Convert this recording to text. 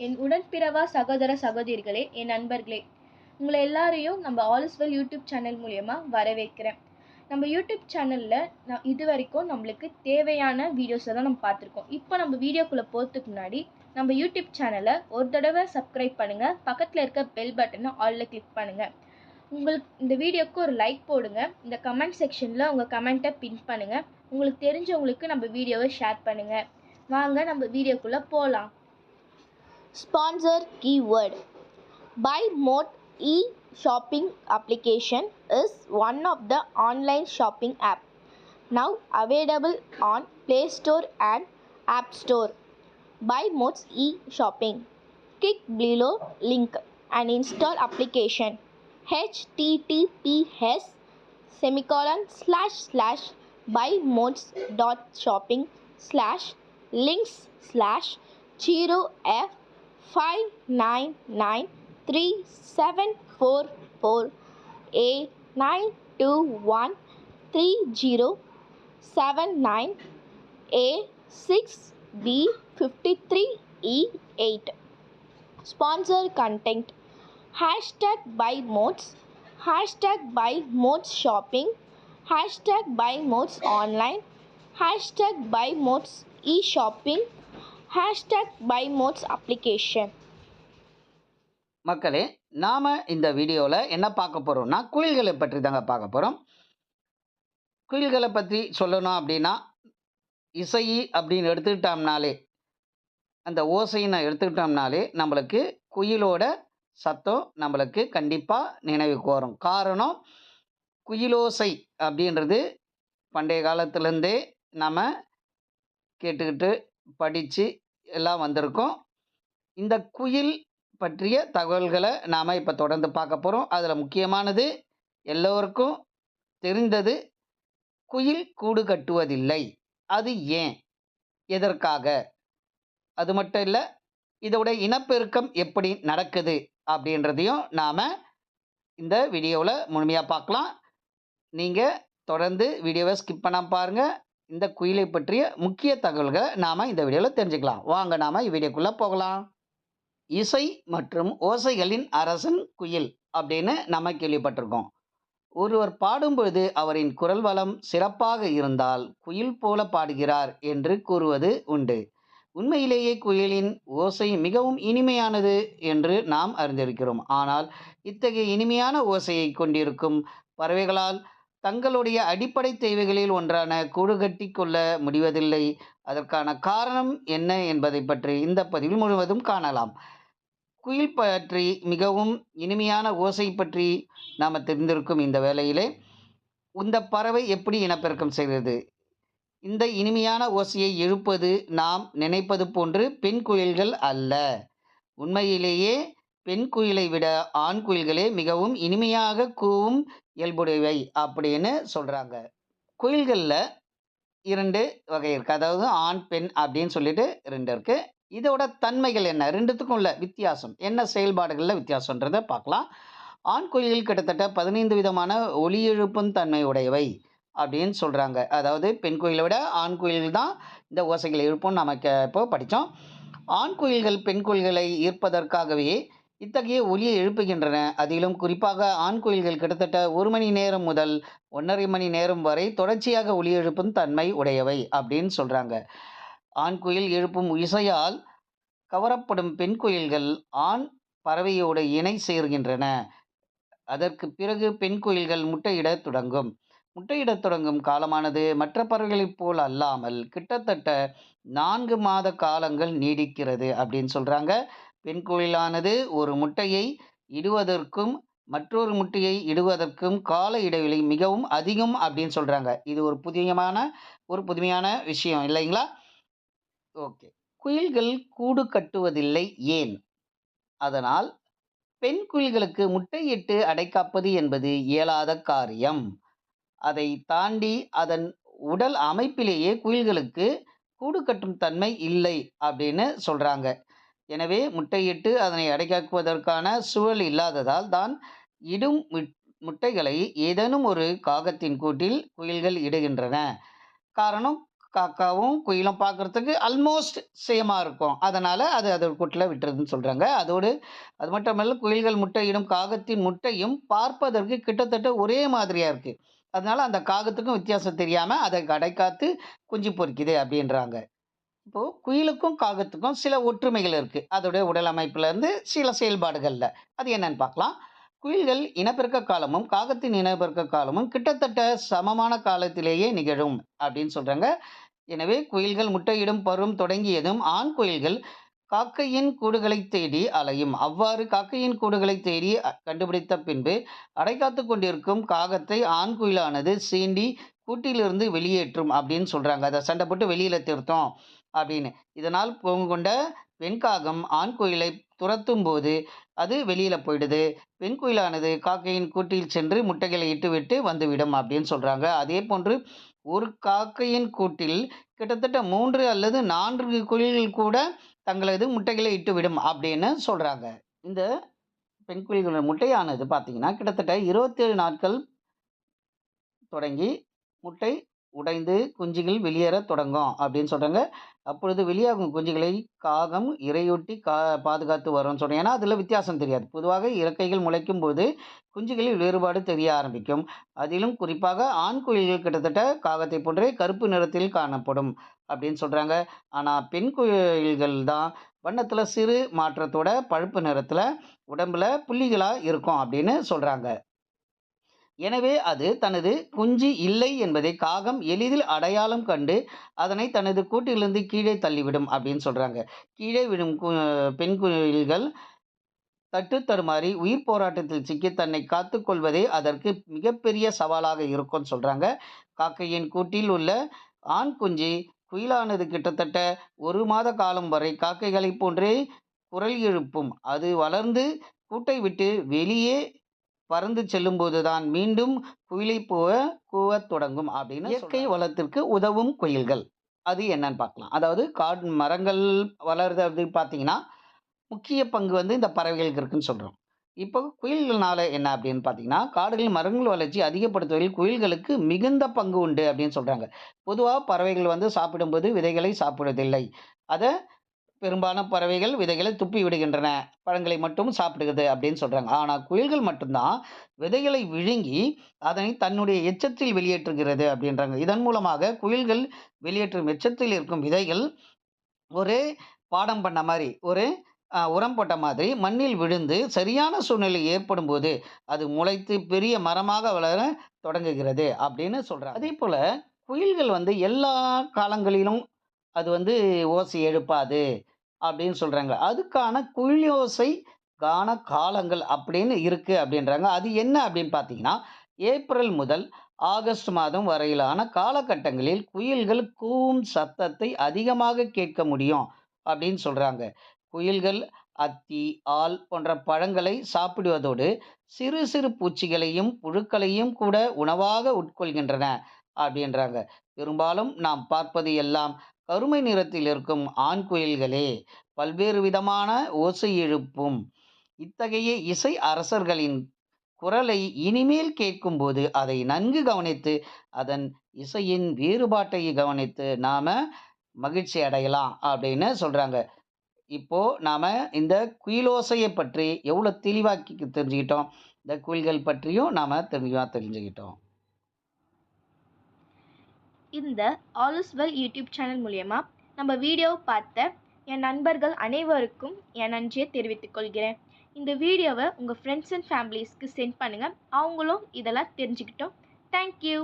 என் உடன்பிறவா சகோதர சகோதரிகளே என் நண்பர்களே உங்களை எல்லாரையும் நம்ம ஆல்ஸ்வெல் யூடியூப் சேனல் மூலயமா வரவேற்கிறேன். நம்ம யூடியூப் சேனலில் நான் இது வரைக்கும் நம்மளுக்கு தேவையான வீடியோஸை தான் நம்ம பார்த்துருக்கோம். இப்போ நம்ம வீடியோக்குள்ளே போகிறதுக்கு முன்னாடி நம்ம யூடியூப் சேனலை ஒரு தடவை சப்ஸ்கிரைப் பண்ணுங்கள் பக்கத்தில் இருக்க பெல் பட்டனை ஆலில் கிளிக் பண்ணுங்கள் உங்களுக்கு இந்த வீடியோக்கு ஒரு லைக் போடுங்க. இந்த கமெண்ட் செக்ஷனில் உங்கள் கமெண்ட்டை பின் பண்ணுங்கள் உங்களுக்கு தெரிஞ்சவங்களுக்கு நம்ம வீடியோவை ஷேர் பண்ணுங்கள் வாங்க நம்ம வீடியோக்குள்ளே போகலாம் Sponsor keyword Buy Mode e shopping application is one of the online shopping app now available on Play Store and App Store. Buy Modes e shopping. Click below link and install application https semicolon slash slash buymodes dot shopping slash links slash 0 f five nine nine three seven four four A nine two one three zero seven nine A six B fifty three E eight. Sponsor content. Hashtag buy modes. Hashtag buy modes shopping. Hashtag buy modes online. Hashtag buy modes e-shopping hashtag buy modes application மக்களே நாம் இந்த வீடியோவில் என்ன பார்க்க போகிறோம்னா குயில்களை பற்றி தாங்க பார்க்க போகிறோம் குயில்களை பற்றி சொல்லணும் அப்படின்னா இசை அப்படின்னு எடுத்துக்கிட்டோம்னாலே அந்த ஓசைன்னு எடுத்துக்கிட்டோம்னாலே நம்மளுக்கு குயிலோட சத்தம் நம்மளுக்கு கண்டிப்பாக நினைவுக்கு வரும் காரணம் குயிலோசை அப்படின்றது பண்டைய காலத்துலேருந்தே நம்ம கேட்டுக்கிட்டு படித்து எல்லாம் வந்திருக்கும். இந்த குயில் பற்றிய தகவல்களை நாம் இப்போ தொடர்ந்து பார்க்க போகிறோம் அதில் முக்கியமானது எல்லோருக்கும் தெரிந்தது குயில் கூடு கட்டுவதில்லை. அது ஏன்? எதற்காக? அது மட்டும் இல்லை இதோட இனப்பெருக்கம் எப்படி நடக்குது அப்படின்றதையும் நாம் இந்த வீடியோவில் முழுமையாக பார்க்கலாம். நீங்கள் தொடர்ந்து வீடியோவை ஸ்கிப் பண்ண பாருங்கள் இந்த குயிலை பற்றிய முக்கிய தகவல்களை நாம் இந்த வீடியோவில் தெரிஞ்சுக்கலாம். வாங்க நாம் வீடியோக்குள்ளே போகலாம். இசை மற்றும் ஓசைகளின் அரசன் குயில் அப்படின்னு நம்ம கேள்விப்பட்டிருக்கோம். ஒருவர் பாடும்பொழுது அவரின் குரல் வளம் சிறப்பாக இருந்தால் குயில் போல பாடுகிறார் என்று கூறுவது உண்டு. உண்மையிலேயே குயிலின் ஓசை மிகவும் இனிமையானது என்று நாம் அறிந்திருக்கிறோம். ஆனால் இத்தகைய இனிமையான ஓசையை கொண்டிருக்கும் பறவைகளால் தங்களுடைய அடிப்படை தேவைகளில் ஒன்றான கூடு கட்டி கொள்ள முடிவதில்லை. அதற்கான காரணம் என்ன என்பதை பற்றி இந்த பதிவில் முழுவதும் காணலாம். குயில் பற்றி மிகவும் இனிமையான ஓசை பற்றி நாம் தெரிந்திருக்கும் இந்த வேளையிலே இந்த பறவை எப்படி இனப்பெருக்கம் செய்கிறது? இந்த இனிமையான ஓசையை எழுப்பது நாம் நினைப்பது போன்று பெண் குயில்கள் அல்ல. உண்மையிலேயே பெண் குயிலை விட ஆண் குயில்களே மிகவும் இனிமையாக கூவும் இயல்புடையவை அப்படின்னு சொல்கிறாங்க குயில்களில் இரண்டு வகை இருக்குது அதாவது ஆண் பெண் அப்படின்னு சொல்லிட்டு ரெண்டு இருக்குது இதோட தன்மைகள் என்ன? ரெண்டுத்துக்கும் உள்ள வித்தியாசம். என்ன செயல்பாடுகளில் வித்தியாசன்றதை பார்க்கலாம். ஆண் குயில்கள் கிட்டத்தட்ட பதினைந்து விதமான ஒளி எழுப்பும் தன்மை உடையவை அப்படின்னு சொல்கிறாங்க அதாவது பெண் குயிலை விட ஆண் குயில்கள் தான் இந்த ஓசைகளை எழுப்பும் நமக்கு இப்போ படித்தோம் ஆண் குயில்கள் பெண் குயில்களை ஈர்ப்பதற்காகவே இத்தகைய ஒலியை எழுப்புகின்றன. அதிலும் குறிப்பாக ஆண் குயில்கள் கிட்டத்தட்ட ஒரு மணி நேரம் முதல் ஒன்றரை மணி நேரம் வரை தொடர்ச்சியாக ஒலி எழுப்பும் தன்மை உடையவை அப்படின்னு சொல்கிறாங்க ஆண் குயில் எழுப்பும் இசையால் கவரப்படும் பெண் குயில்கள் ஆண் பறவையோடு இணை சேர்கின்றன. அதற்கு பிறகு பெண் குயில்கள் முட்டையிடத் தொடங்கும். முட்டையிடத் தொடங்கும் காலமானது மற்ற பறவைகளைப் போல் அல்லாமல் கிட்டத்தட்ட நான்கு மாத காலங்கள் நீடிக்கிறது அப்படின்னு சொல்கிறாங்க பெண் குயிலானது ஒரு முட்டையை இடுவதற்கும் மற்றொரு முட்டையை இடுவதற்கும் கால இடைவெளி மிகவும் அதிகம் அப்படின்னு சொல்கிறாங்க இது ஒரு புதியமான ஒரு புதுமையான விஷயம். இல்லைங்களா? ஓகே. குயில்கள் கூடு கட்டுவதில்லை ஏன்? அதனால் பெண் குயில்களுக்கு முட்டையிட்டு அடைக்காப்பது என்பது இயலாத காரியம். அதை தாண்டி அதன் உடல் அமைப்பிலேயே குயில்களுக்கு கூடு கட்டும் தன்மை இல்லை அப்படின்னு சொல்கிறாங்க எனவே முட்டையிட்டு அதனை அடைக்காக்குவதற்கான சூழல் இல்லாததால் தான் இடும் முட்- முட்டைகளை ஏதேனும் ஒரு காகத்தின் கூட்டில் குயில்கள் இடுகின்றன. காரணம் காக்காவும் குயிலும் பார்க்குறதுக்கு அல்மோஸ்ட் சேமாக இருக்கும். அதனால் அது அது கூட்டில் விட்டுறதுன்னு சொல்கிறாங்க அதோடு அது மட்டுமல்ல குயில்கள் முட்டையிடும் காகத்தின் முட்டையும் பார்ப்பதற்கு கிட்டத்தட்ட ஒரே மாதிரியாக இருக்குது அதனால் அந்த காகத்துக்கும் வித்தியாசம் தெரியாமல் அதை கடைக்காத்து குஞ்சு பொறிக்குது அப்படின்றாங்க. இப்போது குயிலுக்கும் காகத்துக்கும் சில ஒற்றுமைகள் இருக்குது அதோடைய உடல் அமைப்புலேருந்து சில செயல்பாடுகளில். அது என்னன்னு பார்க்கலாம். குயில்கள் இனப்பெருக்க காலமும் காகத்தின் இனப்பெருக்க காலமும் கிட்டத்தட்ட சமமான காலத்திலேயே நிகழும் அப்படின்னு சொல்கிறாங்க எனவே குயில்கள் முட்டையிடும் பருவம் தொடங்கியதும் ஆண் குயில்கள் காக்கையின் கூடுகளை தேடி அலையும். அவ்வாறு காக்கையின் கூடுகளை தேடி கண்டுபிடித்த பின்பு அடைக்காத்து கொண்டிருக்கும் காகத்தை ஆண் குயிலானது சீண்டி கூட்டிலிருந்து வெளியேற்றும் அப்படின்னு சொல்கிறாங்க அதை சண்டை போட்டு வெளியில் திருத்தோம். அப்படின்னு. இதனால் கொண்ட வெண்காகம் ஆண் குயிலை துரத்தும் போது அது வெளியில் போயிடுது. பெண் குயிலானது காக்கையின் கூட்டில் சென்று முட்டைகளை இட்டுவிட்டு வந்துவிடும் அப்படின்னு சொல்கிறாங்க அதே போன்று ஒரு காக்கையின் கூட்டில் கிட்டத்தட்ட மூன்று அல்லது நான்கு குயில்கள் கூட தங்களது முட்டைகளை இட்டுவிடும் அப்படின்னு சொல்கிறாங்க இந்த பெண் குயில்களோட முட்டையானது பார்த்தீங்கன்னா கிட்டத்தட்ட இருபத்தேழு நாட்கள் தொடங்கி முட்டை உடைந்து குஞ்சுகள் வெளியேற தொடங்கும் அப்படின்னு சொல்கிறாங்க அப்பொழுது வெளியாகும் குஞ்சுகளை காகம் இரையொட்டி கா பாதுகாத்து வரும்னு சொல்கிறேன் ஏன்னா அதில் வித்தியாசம் தெரியாது. பொதுவாக இறக்கைகள் முளைக்கும் போது குஞ்சுகளில் வேறுபாடு தெரிய ஆரம்பிக்கும். அதிலும் குறிப்பாக ஆண் குயில்கள் கிட்டத்தட்ட காகத்தை போன்றே கருப்பு நிறத்தில் காணப்படும் அப்படின்னு சொல்கிறாங்க ஆனால் பெண் குயில்கள் தான் வண்ணத்தில் சிறு மாற்றத்தோட பழுப்பு நிறத்தில் உடம்பில் புள்ளிகளாக இருக்கும் அப்படின்னு சொல்கிறாங்க எனவே அது தனது குஞ்சு இல்லை என்பதை காகம் எளிதில் அடையாளம் கண்டு அதனை தனது கூட்டிலிருந்து கீழே தள்ளிவிடும் அப்படின்னு சொல்கிறாங்க கீழே விடும் கு பெண் குயில்கள் தட்டு தடுமாறி உயிர் போராட்டத்தில் சிக்கி தன்னை காத்துக்கொள்வதே அதற்கு மிகப்பெரிய சவாலாக இருக்கும்னு சொல்கிறாங்க காக்கையின் கூட்டில் உள்ள ஆண் குஞ்சு குயிலானது கிட்டத்தட்ட ஒரு மாத காலம் வரை காக்கைகளைப் போன்றே குரல் எழுப்பும். அது வளர்ந்து கூட்டை விட்டு வெளியே பறந்து செல்லும்போது தான் மீண்டும் குயிலை போக கூவத் தொடங்கும் அப்படின்னு இயற்கை வளத்திற்கு உதவும் குயில்கள். அது என்னன்னு பார்க்கலாம். அதாவது காடு மரங்கள் வளருது அப்படின்னு பார்த்தீங்கன்னா முக்கிய பங்கு வந்து இந்த பறவைகளுக்கு இருக்குன்னு சொல்கிறோம் இப்போ குயில்கள்னால என்ன அப்படின்னு பார்த்தீங்கன்னா காடுகளில் மரங்கள் வளர்ச்சி அதிகப்படுத்துவதில் குயில்களுக்கு மிகுந்த பங்கு உண்டு அப்படின்னு சொல்கிறாங்க பொதுவாக பறவைகள் வந்து சாப்பிடும்போது விதைகளை சாப்பிடுவதில்லை. அதை பெரும்பாலான பறவைகள் விதைகளை துப்பி விடுகின்றன. பழங்களை மட்டும் சாப்பிடுகிறது அப்படின்னு சொல்கிறாங்க ஆனால் குயில்கள் மட்டும்தான் விதைகளை விழுங்கி அதனை தன்னுடைய எச்சத்தில் வெளியேற்றுகிறது அப்படின்றாங்க. இதன் மூலமாக குயில்கள் வெளியேற்றும் எச்சத்தில் இருக்கும் விதைகள் ஒரு பாடம் பண்ண மாதிரி ஒரு உரம் போட்ட மாதிரி மண்ணில் விழுந்து சரியான சூழ்நிலை ஏற்படும் போது அது முளைத்து பெரிய மரமாக வளர தொடங்குகிறது அப்படின்னு சொல்கிறாங்க அதே போல் குயில்கள் வந்து எல்லா காலங்களிலும் அது வந்து ஓசை எழுப்பாது அப்படின்னு சொல்கிறாங்க அதுக்கான குயிலோசை கான காலங்கள் அப்படின்னு இருக்குது அப்படின்றாங்க. அது என்ன அப்படின்னு பார்த்தீங்கன்னா ஏப்ரல் முதல் ஆகஸ்ட் மாதம் வரையிலான காலகட்டங்களில் குயில்கள் கூவும் சத்தத்தை அதிகமாக கேட்க முடியும் அப்படின்னு சொல்கிறாங்க குயில்கள் அத்தி ஆல் போன்ற பழங்களை சாப்பிடுவதோடு சிறு சிறு பூச்சிகளையும் புழுக்களையும் கூட உணவாக உட்கொள்கின்றன அப்படின்றாங்க. பெரும்பாலும் நாம் பார்ப்பது எல்லாம் கருமை நிறத்தில் இருக்கும் ஆண் குயில்களே பல்வேறு விதமான ஓசை எழுப்பும். இத்தகைய இசை அரசர்களின் குரலை இனிமேல் கேட்கும்போது அதை நன்கு கவனித்து அதன் இசையின் வேறுபாட்டை கவனித்து நாம் மகிழ்ச்சி அடையலாம் அப்படின்னு சொல்கிறாங்க இப்போது நாம் இந்த குயிலோசையை பற்றி எவ்வளோ தெளிவாக்கி தெரிஞ்சுக்கிட்டோம் இந்த குயில்கள் பற்றியும் நாம் தெளிவாக தெரிஞ்சுக்கிட்டோம். இந்த ஆலுஸ்வெல் யூடியூப் சேனல் மூலயமா நம்ம வீடியோ பார்த்த என் நண்பர்கள் அனைவருக்கும் என் நன்றியை தெரிவித்துக் கொள்கிறேன். இந்த வீடியோவை உங்கள் ஃப்ரெண்ட்ஸ் அண்ட் ஃபேமிலிஸ்க்கு சென்ட் பண்ணுங்கள் அவங்களும் இதெல்லாம் தெரிஞ்சுக்கிட்டோம். தேங்க்யூ